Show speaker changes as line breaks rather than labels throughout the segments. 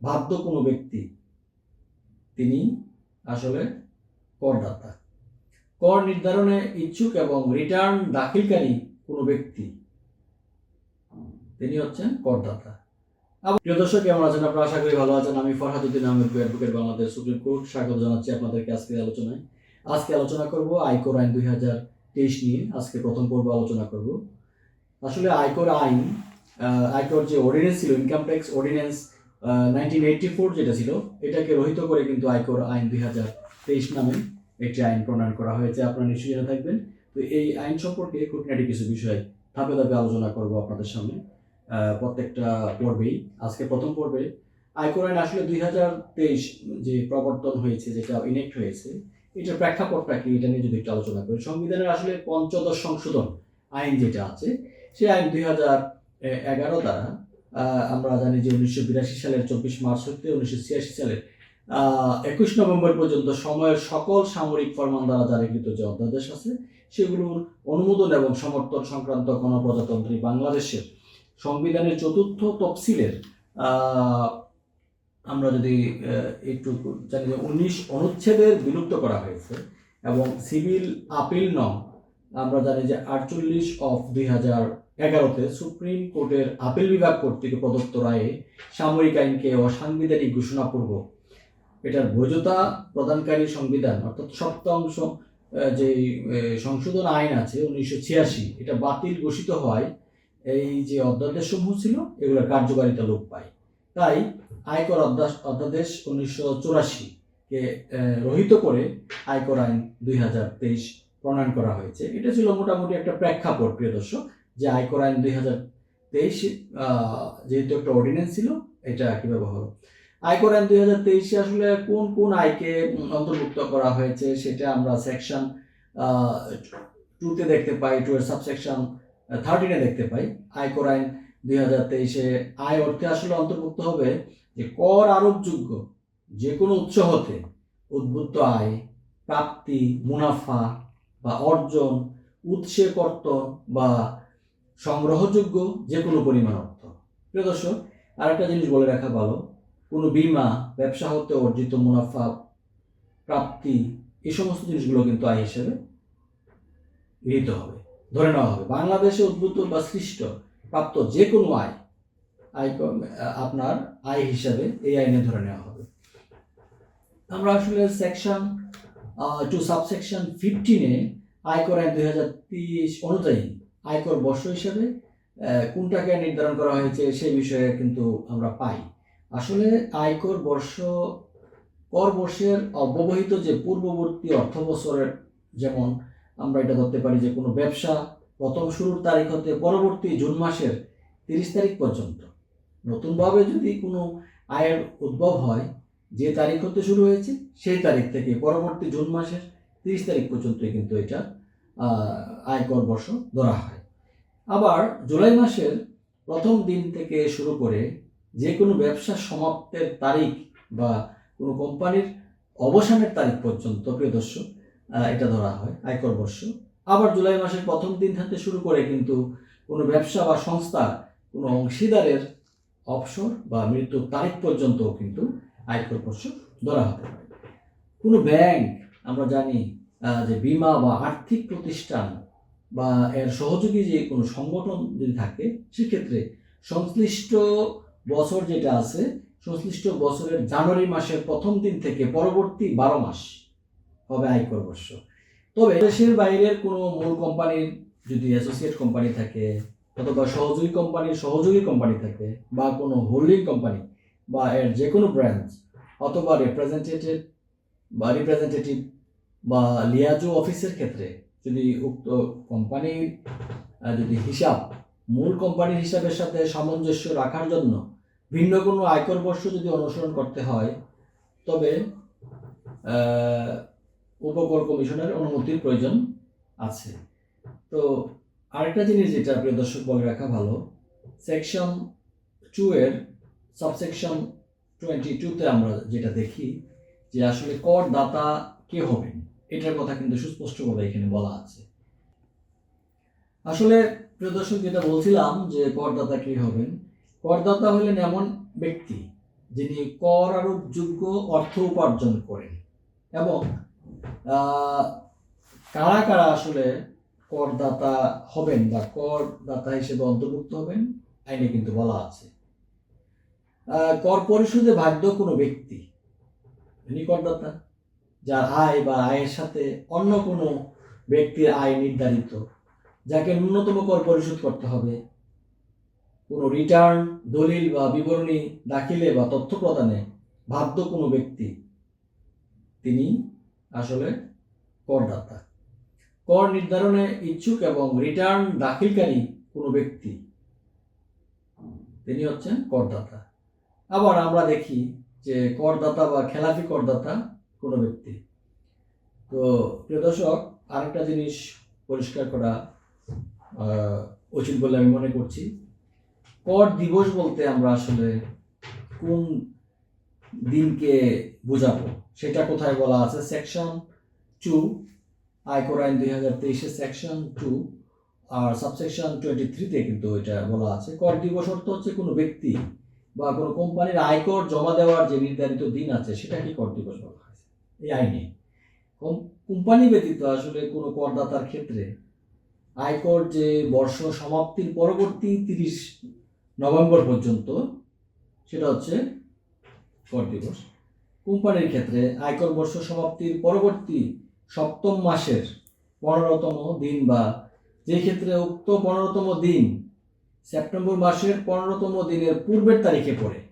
বাধ্য কোনো ব্যক্তি তিনি আসলে করদাতা। কর নির্ধারণে ইচ্ছুক এবং রিটার্ন দাখিলকারী কোনো ব্যক্তি তিনি হচ্ছেন করদাতা। প্রিয় দর্শক, কেমন আছেন আপনারা? আশা করি ভালো আছেন। আমি Farhaduddin Ahmed advocate Bangladesh supreme court. স্বাগত জানাচ্ছি আপনাদেরকে আজকের আলোচনায়। আজকে আলোচনা করব আয়কর আইন দুই হাজার তেইশ নিয়ে। আজকে প্রথম পর্ব আলোচনা করব। আসলে আয়কর আইন আয়কর যে অর্ডিনেন্স ছিল income tax ordinance nineteen eighty four যেটা ছিল, এটাকে রহিত করে কিন্তু আয়কর আইন দুই হাজার তেইশ নামে একটি আইন প্রণয়ন করা হয়েছে। আপনারা নিশ্চয়ই জেনে থাকবেন। তো এই আইন সম্পর্কে খুঁটিনাটি কিছু বিষয় ধাপে ধাপে আলোচনা করব আপনাদের সামনে প্রত্যেকটা পর্বেই। আজকে প্রথম পর্বে, আয়কর আইন আসলে দুই হাজার তেইশ যে প্রবর্তন হয়েছে, যেটা ইনেক্ট হয়েছে, এটার প্রেক্ষাপটটা কি এটা নিয়ে যদি একটু আলোচনা করি। সংবিধানের আসলে পঞ্চদশ সংশোধন আইন যেটা আছে, সেই আইন দুই হাজার এগারো দ্বারা আমরা জানি যে উনিশশো বিরাশি সালের চব্বিশ মার্চ হতে উনিশশো ছিয়াশি সালের একুশ নভেম্বর পর্যন্ত সময়ের সকল সামরিক ফরমান দ্বারা জারিকৃত যে অধ্যাদেশ আছে, সেগুলোর অনুমোদন এবং সমর্থন সংক্রান্ত গণপ্রজাতন্ত্রী বাংলাদেশের সংবিধানের চতুর্থ তফসিলের আমরা যদি একটু জানি যে উনিশ অনুচ্ছেদের বিলুপ্ত করা হয়েছে এবং সিভিল আপিল নং, আমরা জানি যে আটচল্লিশ অফ দুই হাজার এগারোতে সুপ্রিম কোর্টের আপিল বিভাগ কর্তৃক প্রদত্ত রায়ে সামরিক আইনকে অসাংবিধানিক ঘোষণাপূর্বক এটার বৈধতা প্রদানকারী সংবিধান, অর্থাৎ সপ্তাংশ যে সংশোধন আইন আছে উনিশশো ছিয়াশি, এটা বাতিল ঘোষিত হয় এই যে অধ্যাদেশসমূহ ছিল, এগুলোর কার্যকারিতা লোপ পায়। তাই আয়কর অধ্যাদেশ উনিশশো চুরাশি কে রহিত করে আয়কর আইন দুই হাজার তেইশ প্রণয়ন করা হয়েছে। এটা ছিল মোটামুটি একটা প্রেক্ষাপট, প্রিয় দর্শক। যে আয়কর আইন দুই হাজার তেইশ যেহেতু একটা অর্ডিন্যান্স ছিল, এটা কীভাবে হলো? আয়কর আইন দুই হাজার তেইশে আসলে কোন কোন আয়কে অন্তর্ভুক্ত করা হয়েছে সেটা আমরা সেকশন টুতে দেখতে পাই টু এর সাবসেকশন থার্টিনে দেখতে পাই। আয়কর আইন দুই হাজার তেইশে, আয় অর্থে আসলে অন্তর্ভুক্ত হবে যে কর আরোপযোগ্য যে কোনো উৎস হতে উদ্বুদ্ধ আয়, প্রাপ্তি, মুনাফা বা অর্জন, উৎসে কর্তন বা সংগ্রহযোগ্য যে কোনো পরিমাণ অর্থ। প্রিয় দর্শক, আরেকটা জিনিস বলে রাখা ভালো, কোনো বিমা, ব্যবসা হতে অর্জিত মুনাফা, প্রাপ্তি এই সমস্ত জিনিসগুলো কিন্তু আয় হিসেবে গৃহীত হবে, ধরে নেওয়া হবে। বাংলাদেশে উদ্ভূত বা সৃষ্ট প্রাপ্ত যে কোনো আয় আয় আপনার আয় হিসাবে এই আইনে ধরে নেওয়া হবে। আমরা আসলে সেকশন টু সাবসেকশন ফিফটিনে আয়কর আইন দুই হাজার তিরিশ অনুযায়ী। আয়কর বর্ষ হিসাবে কোনটাকে নির্ধারণ করা হয়েছে সেই বিষয়ে কিন্তু আমরা পাই। আসলে আয়কর বর্ষ, কর বর্ষের অব্যবহিত যে পূর্ববর্তী অর্থ বছরের যেমন আমরা এটা ধরতে পারি যে কোনো ব্যবসা প্রথম শুরুর তারিখ হতে পরবর্তী জুন মাসের তিরিশ তারিখ পর্যন্ত। নতুনভাবে যদি কোনো আয়ের উদ্ভব হয়, যে তারিখ হতে শুরু হয়েছে সেই তারিখ থেকে পরবর্তী জুন মাসের তিরিশ তারিখ পর্যন্তই কিন্তু এটা আয়কর বর্ষ ধরা হয়। আবার জুলাই মাসের প্রথম দিন থেকে শুরু করে যে কোনো ব্যবসা সমাপ্তের তারিখ বা কোনো কোম্পানির অবসানের তারিখ পর্যন্ত, প্রিয় দর্শক এটা ধরা হয় আয়কর বর্ষ। আবার জুলাই মাসের প্রথম দিন থেকে শুরু করে কিন্তু কোনো ব্যবসা বা সংস্থার কোনো অংশীদারের অবসর বা মৃত্যুর তারিখ পর্যন্তও কিন্তু আয়কর বর্ষ ধরা হতে পারে কোনো ব্যাংক, আমরা জানি যে বিমা বা আর্থিক প্রতিষ্ঠান বা এর সহযোগী যে কোনো সংগঠন যদি থাকে, সেক্ষেত্রে সংশ্লিষ্ট বছর যেটা আছে, সংশ্লিষ্ট বছরের জানুয়ারি মাসের প্রথম দিন থেকে পরবর্তী বারো মাস হবে আয়কর বর্ষ। তবে দেশের বাইরের কোনো মূল কোম্পানির যদি অ্যাসোসিয়েট কোম্পানি থাকে অথবা সহযোগী কোম্পানির সহযোগী কোম্পানি থাকে বা কোনো হোল্ডিং কোম্পানি বা এর যে কোনো ব্রাঞ্চ অথবা রিপ্রেজেন্টেটিভ বা রিপ্রেজেন্টেটিভ বা লিয়াজো অফিসের ক্ষেত্রে যদি উক্ত কোম্পানির যদি হিসাব, মূল কোম্পানির হিসাবের সাথে সামঞ্জস্য রাখার জন্য ভিন্ন কোনো আয়কর বর্ষ যদি অনুসরণ করতে হয়, তবে উপকর কমিশনের অনুমতির প্রয়োজন আছে। তো আরেকটা জিনিস যেটা প্রিয় দর্শক বলে রাখা ভালো সেকশন টু এর সাবসেকশন টোয়েন্টি টুতে আমরা যেটা দেখি যে আসলে করদাতা কে হবেন? এটার কথা কিন্তু সুস্পষ্টভাবে এখানে বলা আছে। আসলে, প্রিয় দর্শক, যেটা বলছিলাম যে করদাতা কে হবেন, করদাতা হলেন এমন ব্যক্তি যিনি কর আরোপযোগ্য অর্থ উপার্জন করেন এবং কারা কারা আসলে করদাতা হবেন বা করদাতা হিসেবে অন্তর্ভুক্ত হবেন, আইনে কিন্তু বলা আছে। কর পরিশোধে বাধ্য কোনো ব্যক্তি করদাতা? যার আয় বা আয়ের সাথে অন্য কোনো ব্যক্তির আয় নির্ধারিত, যাকে ন্যূনতম কর পরিশোধ করতে হবে। কোনো রিটার্ন দলিল বা বিবরণী দাখিলে বা তথ্য প্রদানে বাধ্য কোনো ব্যক্তি। তিনি আসলে করদাতা। কর নির্ধারণে ইচ্ছুক এবং রিটার্ন দাখিলকারী কোনো ব্যক্তি, তিনি হচ্ছেন করদাতা। আবার আমরা দেখি যে করদাতা বা খেলাফি করদাতা কোনো ব্যক্তি। তো প্রিয় দর্শক, আরেকটা জিনিস পরিষ্কার করা উচিত বলে আমি মনে করছি। কর দিবস বলতে আমরা আসলে কোন দিনকে বোঝাবো? সেটা কোথায় বলা আছে? সেকশন টু আয়কর আইন দুই হাজার তেইশের সেকশন টু আর সাবসেকশন টোয়েন্টি থ্রিতে কিন্তু এটা বলা আছে। কর দিবস অর্থ হচ্ছে কোনো ব্যক্তি বা কোনো কোম্পানির আয়কর জমা দেওয়ার যে নির্ধারিত দিন আছে, সেটাকে কর দিবস বলা হয়েছে এই আইনে। কোম- কোম্পানি ব্যতীত আসলে কোনো করদাতার ক্ষেত্রে আয়কর যে বর্ষ সমাপ্তির পরবর্তী তিরিশ নভেম্বর পর্যন্ত সেটা হচ্ছে কর দিবস। কোম্পানির ক্ষেত্রে আয়কর বর্ষ সমাপ্তির পরবর্তী সপ্তম মাসের পনেরোতম দিন বা যে ক্ষেত্রে উক্ত পনেরোতম দিন সেপ্টেম্বর মাসের পনেরোতম দিনের পূর্বের তারিখে পড়ে।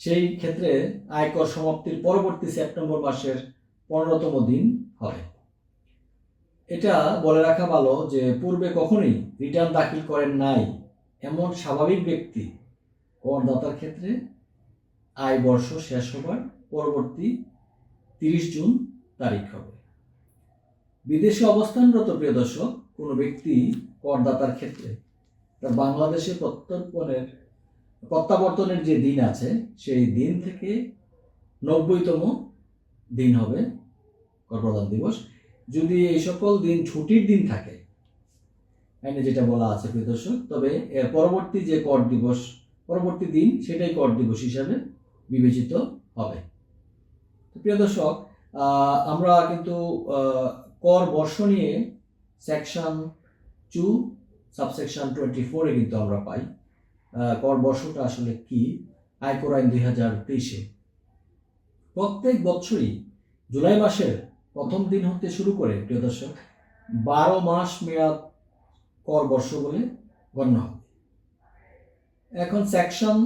সেই ক্ষেত্রে আয়কর সমাপ্তির পরবর্তী সেপ্টেম্বর মাসের পনেরোতম দিন হবে। এটা বলে রাখা ভালো যে পূর্বে কখনোই রিটার্ন দাখিল করেন নাই এমন স্বাভাবিক ব্যক্তি করদাতার ক্ষেত্রে আয় বর্ষ শেষ হবার পরবর্তী তিরিশ জুন তারিখ হবে। বিদেশে অবস্থানরত প্রিয় দর্শক, কোনো ব্যক্তি করদাতার ক্ষেত্রে তার বাংলাদেশে প্রত্যর্পণের প্রত্যাবর্তনের যে দিন আছে, সেই দিন থেকে নব্বইতম দিন হবে কর প্রদান দিবস। যদি এই সকল দিন ছুটির দিন থাকে আইনে যেটা বলা আছে প্রিয় দর্শক, তবে এর পরবর্তী যে কর দিবস, পরবর্তী দিন, সেটাই কর দিবস হিসাবে বিবেচিত হবে। প্রিয় দর্শক আমরা কিন্তু কর বর্ষ নিয়ে সেকশন টু সাবসেকশন টোয়েন্টি ফোরে কিন্তু আমরা পাই। কর বর্ষটা আসলে কি? আয়কর আইন দুই হাজার তেইশে। প্রত্যেক বছরই জুলাই মাসের প্রথম দিন হতে শুরু করে, প্রিয় দর্শক, বারো মাস মেয়াদ কর বর্ষ বলে গণ্য হবে। এখন সেকশন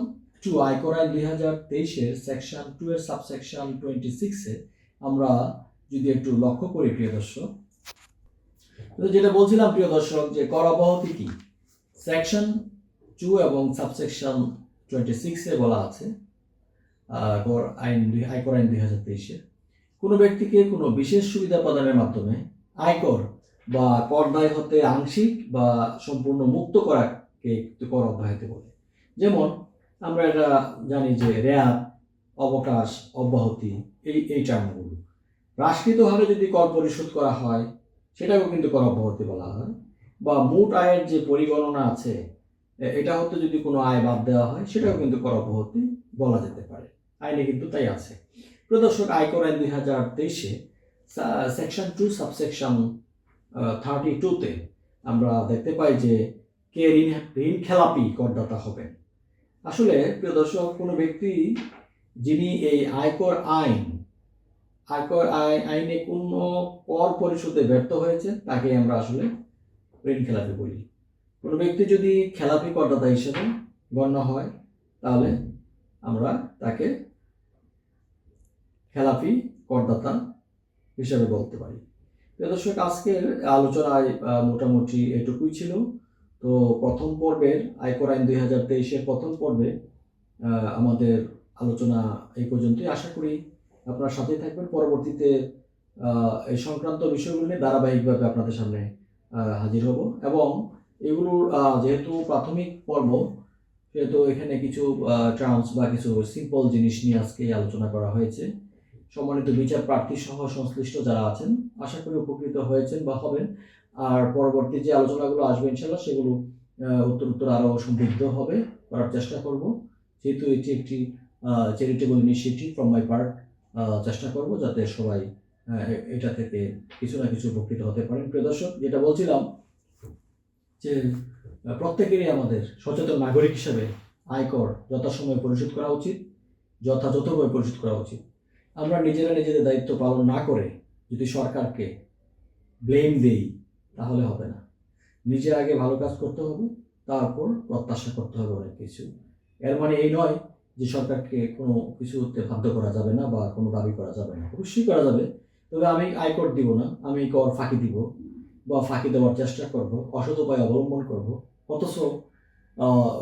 টু আয়কর আইন দুই হাজার তেইশের সেকশন টু এর সাবসেকশন টোয়েন্টি সিক্সে আমরা যদি একটু লক্ষ্য করি, প্রিয় দর্শক যেটা বলছিলাম, প্রিয় দর্শক, যে কর অব্যাহতি কি? সেকশন টু এবং সাবসেকশন টোয়েন্টি সিক্সে বলা আছে কর আইন দুই আয়কর আইন দুই হাজার তেইশে। কোনো ব্যক্তিকে কোনো বিশেষ সুবিধা প্রদানের মাধ্যমে আয়কর বা কর দায় হতে আংশিক বা সম্পূর্ণ মুক্ত করাকে কর অব্যাহতি বলে। যেমন, আমরা এটা জানি যে রেয়াত, অবকাশ, অব্যাহতি, এই এই টার্মগুলো রাষ্ট্রীয়ভাবে যদি কর পরিশোধ করা হয়, সেটাকেও কিন্তু কর অব্যাহতি বলা হয়। বা মোট আয়ের যে পরিগণনা আছে এটা হতে যদি কোনো আয় বাদ দেওয়া হয় সেটাও কিন্তু কর অব্যাহতি বলা যেতে পারে। আইনে কিন্তু তাই আছে। প্রদর্শক আয়কর আইন দুই হাজার তেইশে সেকশন টু সাবসেকশন থার্টি টুতে আমরা দেখতে পাই যে কে ঋণ ঋণ খেলাপি করদাতা হবেন। আসলে প্রিয় দর্শক কোনো ব্যক্তি যিনি এই আয়কর আইন আয়কর আই- আইনে কোনো কর পরিশোধে ব্যর্থ হয়েছে তাকে আমরা আসলে ঋণ খেলাপি বলি। কোনো ব্যক্তি যদি খেলাপি করদাতা হিসেবে গণ্য হয়, তাহলে আমরা তাকে খেলাপি করদাতা হিসেবে বলতে পারি। প্রিয় দর্শক, আজকের আলোচনায় মোটামুটি এটুকুই ছিল। তো প্রথম পর্বের আয়কর আইন দুই হাজার তেইশের প্রথম পর্বে আমাদের আলোচনা এই পর্যন্তই। আশা করি আপনার সাথেই থাকবেন। পরবর্তীতে এই সংক্রান্ত বিষয়গুলো নিয়ে ধারাবাহিকভাবে আপনাদের সামনে হাজির হব। এবং এগুলোর যেহেতু প্রাথমিক পর্ব, সেহেতু এখানে কিছু টার্মস বা কিছু সিম্পল জিনিস নিয়ে আজকে আলোচনা করা হয়েছে। সম্মানিত বিচার প্রার্থী সহ সংশ্লিষ্ট যারা আছেন, আশা করি উপকৃত হয়েছেন বা হবেন। আর পরবর্তী যে আলোচনাগুলো আসবে ইনশাল্লাহ সেগুলো উত্তর উত্তর আরও সমৃদ্ধ হবে করার চেষ্টা করব। যেহেতু এটি একটি charitable initiative from my part চেষ্টা করব যাতে সবাই এটা থেকে কিছু না কিছু উপকৃত হতে পারেন। প্রিয় দর্শক, যেটা বলছিলাম যে প্রত্যেকেরই আমাদের সচেতন নাগরিক হিসেবে আয়কর যথাসময়ে পরিশোধ করা উচিত, যথাযথভাবে পরিশোধ করা উচিত। আমরা নিজেরা নিজেদের দায়িত্ব পালন না করে যদি সরকারকে ব্লেম দেই, তাহলে হবে না। নিজে আগে ভালো কাজ করতে হবে, তারপর প্রত্যাশা করতে হবে অনেক কিছু। এর মানে এই নয় যে সরকারকে কোনো কিছুতে বাধ্য করা যাবে না বা কোনো দাবি করা যাবে না। অবশ্যই করা যাবে, তবে আমি আয়কর দিব না, আমি কর ফাঁকি দিব। বা ফাঁকি দেওয়ার চেষ্টা করব অসৎ উপায় অবলম্বন করব অথচ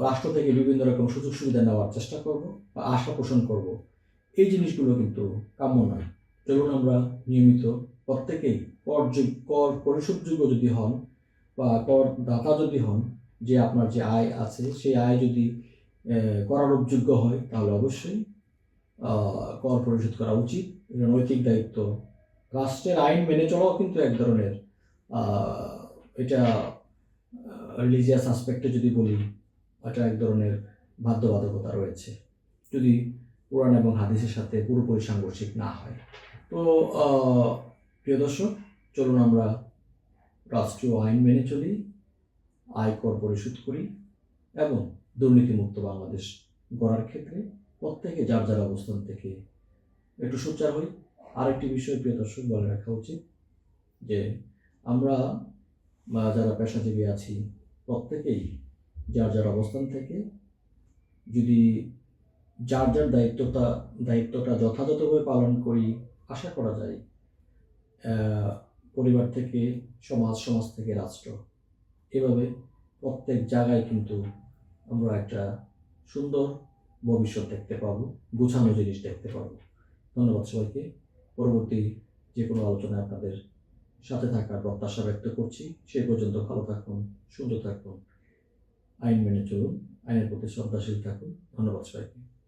রাষ্ট্র থেকে বিভিন্ন রকম সুযোগ সুবিধা নেওয়ার চেষ্টা করব বা আশা পোষণ করব। এই জিনিসগুলো কিন্তু কাম্য নয়। চলুন আমরা নিয়মিত প্রত্যেকেই কর কর পরিশোধযোগ্য যদি হন বা কর দাতা যদি হন যে আপনার যে আয় আছে সেই আয় যদি আহ, করারোপযোগ্য হয় তাহলে অবশ্যই কর পরিশোধ করা উচিত। নৈতিক দায়িত্ব। রাষ্ট্রের আইন মেনে চলাও কিন্তু এক ধরনের এটা রিলিজিয়াস আসপেক্টে যদি বলি, এটা এক ধরনের বাধ্যবাধকতা রয়েছে। যদি কোরআন এবং হাদিসের সাথে পুরোপুরি সাংঘর্ষিক না হয়। তো প্রিয় দর্শক, চলুন আমরা রাষ্ট্রীয় আইন মেনে চলি আয়কর পরিশোধ করি এবং দুর্নীতিমুক্ত বাংলাদেশ গড়ার ক্ষেত্রে প্রত্যেকে যার যার অবস্থান থেকে একটু সোচ্চার হই। আরেকটি বিষয়, প্রিয় দর্শক, বলে রাখা উচিত যে আমরা যারা পেশাজীবী আছি, প্রত্যেকেই যার যার অবস্থান থেকে যদি যার যার দায়িত্বটা দায়িত্বটা যথাযথভাবে পালন করি, আশা করা যায় পরিবার থেকে, সমাজ সমাজ থেকে রাষ্ট্র। এভাবে প্রত্যেক জায়গায় কিন্তু আমরা একটা সুন্দর ভবিষ্যৎ দেখতে পাবো, গুছানো জিনিস দেখতে পাবো। ধন্যবাদ সবাইকে। পরবর্তী যে কোনো আলোচনায় আপনাদের সাথে থাকার প্রত্যাশা ব্যক্ত করছি। সেই পর্যন্ত ভালো থাকুন, সুন্দর থাকুন, আইন মেনে চলুন, আইনের প্রতি শ্রদ্ধাশীল থাকুন। ধন্যবাদ সবাইকে।